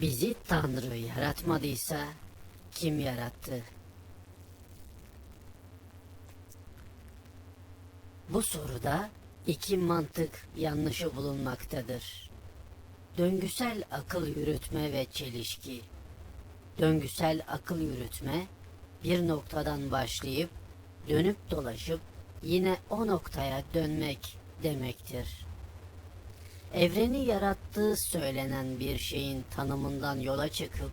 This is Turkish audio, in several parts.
Bizi Tanrı yaratmadıysa kim yarattı? Bu soruda iki mantık yanlışı bulunmaktadır. Döngüsel akıl yürütme ve çelişki. Döngüsel akıl yürütme bir noktadan başlayıp dönüp dolaşıp yine o noktaya dönmek demektir. Evreni yarattığı söylenen bir şeyin tanımından yola çıkıp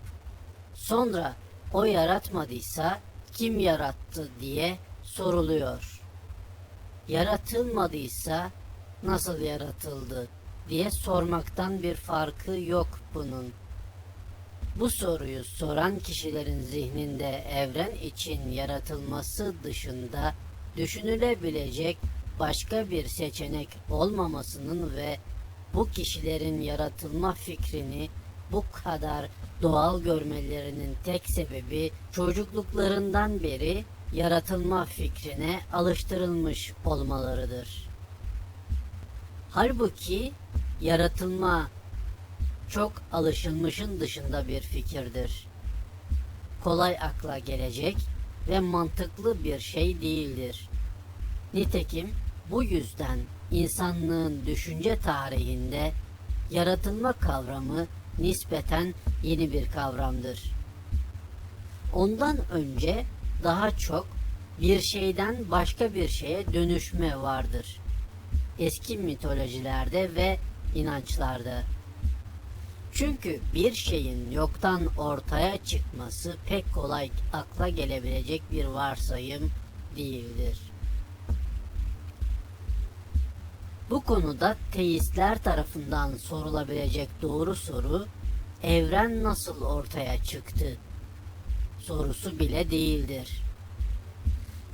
sonra o yaratmadıysa kim yarattı diye soruluyor. Yaratılmadıysa nasıl yaratıldı diye sormaktan bir farkı yok bunun. Bu soruyu soran kişilerin zihninde evren için yaratılması dışında düşünülebilecek başka bir seçenek olmamasının ve bu kişilerin yaratılma fikrini bu kadar doğal görmelerinin tek sebebi çocukluklarından beri yaratılma fikrine alıştırılmış olmalarıdır. Halbuki yaratılma çok alışılmışın dışında bir fikirdir. Kolay akla gelecek ve mantıklı bir şey değildir. Nitekim bu yüzden insanlığın düşünce tarihinde yaratılma kavramı nispeten yeni bir kavramdır. Ondan önce daha çok bir şeyden başka bir şeye dönüşme vardır. Eski mitolojilerde ve inançlarda. Çünkü bir şeyin yoktan ortaya çıkması pek kolay akla gelebilecek bir varsayım değildir. Bu konuda teistler tarafından sorulabilecek doğru soru evren nasıl ortaya çıktı sorusu bile değildir.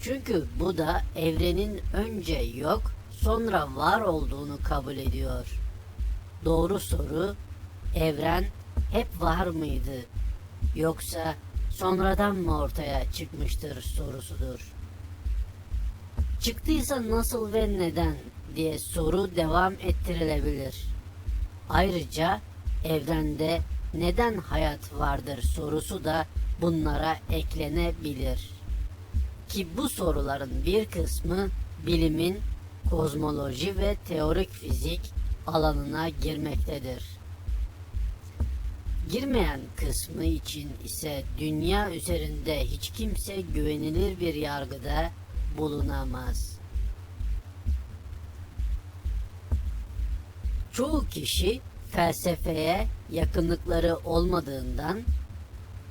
Çünkü bu da evrenin önce yok sonra var olduğunu kabul ediyor. Doğru soru evren hep var mıydı yoksa sonradan mı ortaya çıkmıştır sorusudur. Çıktıysa nasıl ve neden diye soru devam ettirilebilir. Ayrıca evrende neden hayat vardır sorusu da bunlara eklenebilir. Ki bu soruların bir kısmı bilimin kozmoloji ve teorik fizik alanına girmektedir. Girmeyen kısmı için ise dünya üzerinde hiç kimse güvenilir bir yargıda bulunamaz. Çoğu kişi felsefeye yakınlıkları olmadığından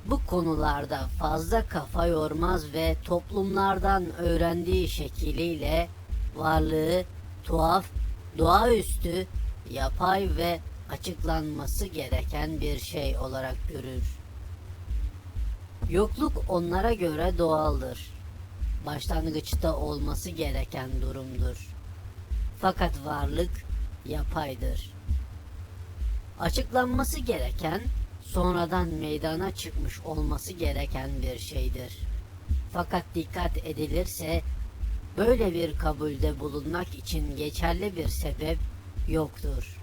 bu konularda fazla kafa yormaz ve toplumlardan öğrendiği şekliyle varlığı tuhaf, doğaüstü, yapay ve açıklanması gereken bir şey olarak görür. Yokluk onlara göre doğaldır. Başlangıçta olması gereken durumdur. Fakat varlık yapaydır. Açıklanması gereken sonradan meydana çıkmış olması gereken bir şeydir. Fakat dikkat edilirse böyle bir kabulde bulunmak için geçerli bir sebep yoktur.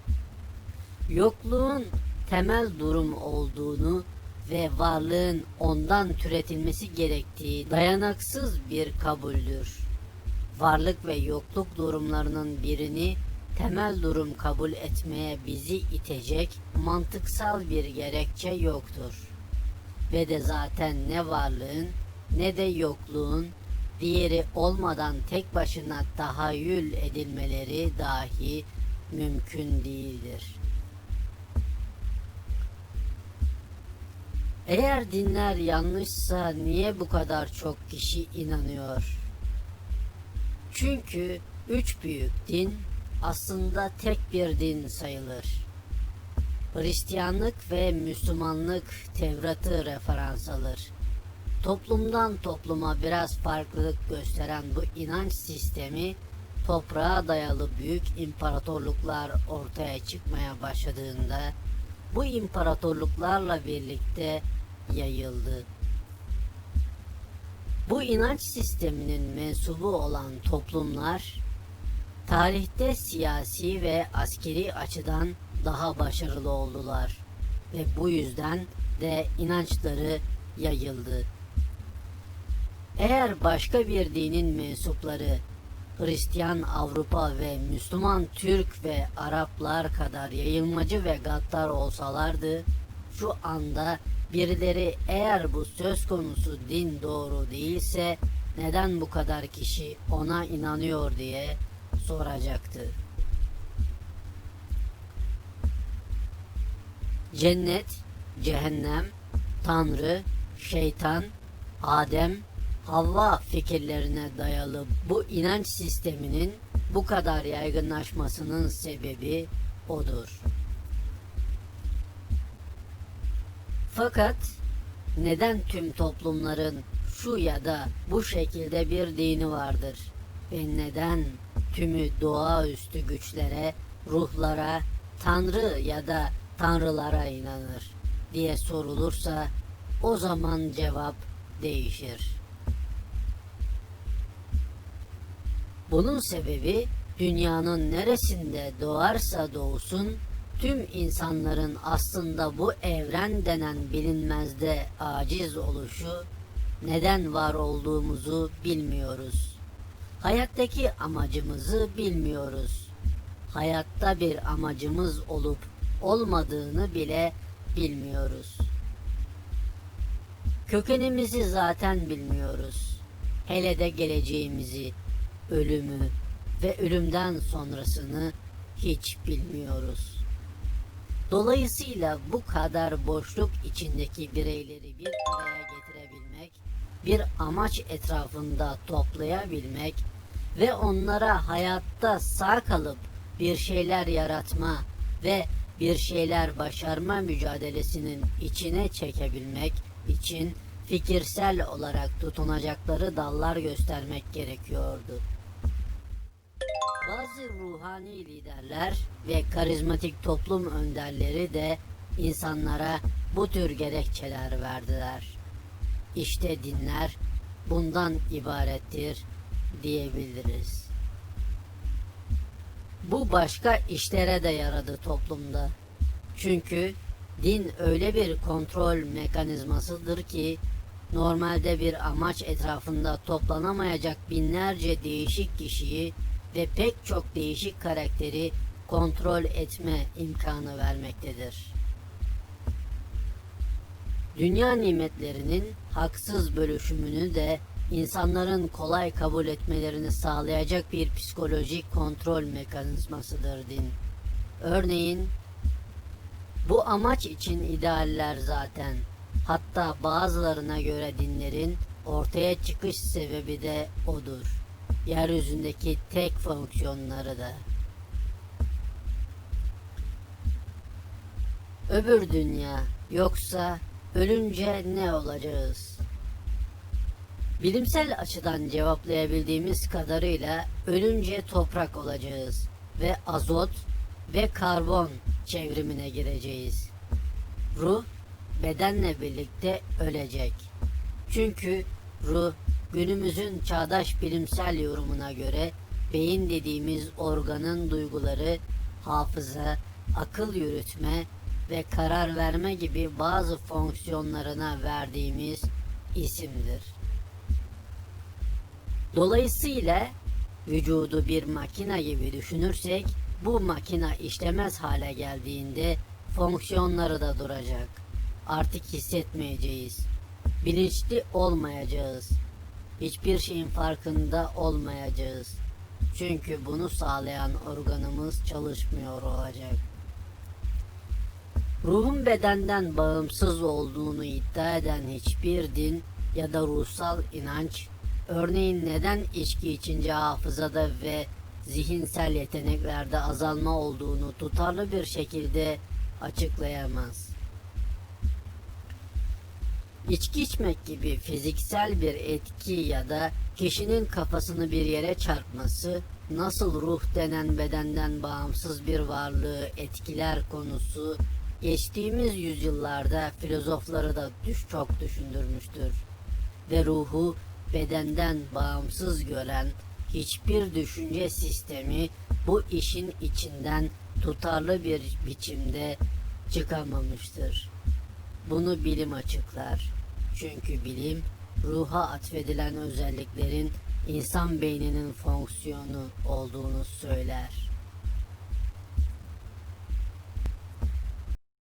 Yokluğun temel durum olduğunu ve varlığın ondan türetilmesi gerektiği dayanaksız bir kabuldür. Varlık ve yokluk durumlarının birini temel durum kabul etmeye bizi itecek mantıksal bir gerekçe yoktur. Ve de zaten ne varlığın ne de yokluğun diğeri olmadan tek başına tahayyül edilmeleri dahi mümkün değildir. Eğer dinler yanlışsa niye bu kadar çok kişi inanıyor? Çünkü üç büyük din aslında tek bir din sayılır. Hristiyanlık ve Müslümanlık Tevrat'ı referans alır. Toplumdan topluma biraz farklılık gösteren bu inanç sistemi toprağa dayalı büyük imparatorluklar ortaya çıkmaya başladığında bu imparatorluklarla birlikte yayıldı. Bu inanç sisteminin mensubu olan toplumlar tarihte siyasi ve askeri açıdan daha başarılı oldular. ve bu yüzden de inançları yayıldı. Eğer başka bir dinin mensupları Hristiyan Avrupa ve Müslüman Türk ve Araplar kadar yayılmacı ve gaddar olsalardı, şu anda birileri eğer bu söz konusu din doğru değilse neden bu kadar kişi ona inanıyor diye soracaktı. Cennet, cehennem, Tanrı, şeytan, Adem, Havva fikirlerine dayalı bu inanç sisteminin bu kadar yaygınlaşmasının sebebi odur. Fakat neden tüm toplumların şu ya da bu şekilde bir dini vardır ve neden tümü doğaüstü güçlere, ruhlara, tanrı ya da tanrılara inanır diye sorulursa o zaman cevap değişir. Bunun sebebi dünyanın neresinde doğarsa doğsun tüm insanların aslında bu evren denen bilinmezde aciz oluşu neden var olduğumuzu bilmiyoruz. Hayattaki amacımızı bilmiyoruz. Hayatta bir amacımız olup olmadığını bile bilmiyoruz. Kökenimizi zaten bilmiyoruz. Hele de geleceğimizi, ölümü ve ölümden sonrasını hiç bilmiyoruz. Dolayısıyla bu kadar boşluk içindeki bireyleri bir araya getirebilmek, bir amaç etrafında toplayabilmek ve onlara hayatta sağ kalıp bir şeyler yaratma ve bir şeyler başarma mücadelesinin içine çekebilmek için fikirsel olarak tutunacakları dallar göstermek gerekiyordu. Bazı ruhani liderler ve karizmatik toplum önderleri de insanlara bu tür gerekçeler verdiler. İşte dinler bundan ibarettir diyebiliriz. Bu başka işlere de yaradı toplumda. Çünkü din öyle bir kontrol mekanizmasıdır ki normalde bir amaç etrafında toplanamayacak binlerce değişik kişiyi ve pek çok değişik karakteri kontrol etme imkanı vermektedir. Dünya nimetlerinin haksız bölüşümünü de insanların kolay kabul etmelerini sağlayacak bir psikolojik kontrol mekanizmasıdır din. Örneğin bu amaç için idealler zaten hatta bazılarına göre dinlerin ortaya çıkış sebebi de odur. Yeryüzündeki tek fonksiyonları da. Öbür dünya yoksa ölünce ne olacağız? Bilimsel açıdan cevaplayabildiğimiz kadarıyla ölünce toprak olacağız ve azot ve karbon çevrimine gireceğiz. Ruh bedenle birlikte ölecek. Çünkü ruh günümüzün çağdaş bilimsel yorumuna göre beyin dediğimiz organın duyguları, hafıza, akıl yürütme ve karar verme gibi bazı fonksiyonlarına verdiğimiz isimdir. Dolayısıyla vücudu bir makina gibi düşünürsek bu makina işlemez hale geldiğinde fonksiyonları da duracak. Artık hissetmeyeceğiz. Bilinçli olmayacağız. Hiçbir şeyin farkında olmayacağız. Çünkü bunu sağlayan organımız çalışmıyor olacak. Ruhun bedenden bağımsız olduğunu iddia eden hiçbir din ya da ruhsal inanç, örneğin neden içki içince hafızada ve zihinsel yeteneklerde azalma olduğunu tutarlı bir şekilde açıklayamaz. İçki içmek gibi fiziksel bir etki ya da kişinin kafasını bir yere çarpması nasıl ruh denen bedenden bağımsız bir varlığı etkiler konusu geçtiğimiz yüzyıllarda filozofları da düş çok düşündürmüştür. Ve ruhu bedenden bağımsız gören hiçbir düşünce sistemi bu işin içinden tutarlı bir biçimde çıkamamıştır. Bunu bilim açıklar. Çünkü bilim ruha atfedilen özelliklerin insan beyninin fonksiyonu olduğunu söyler.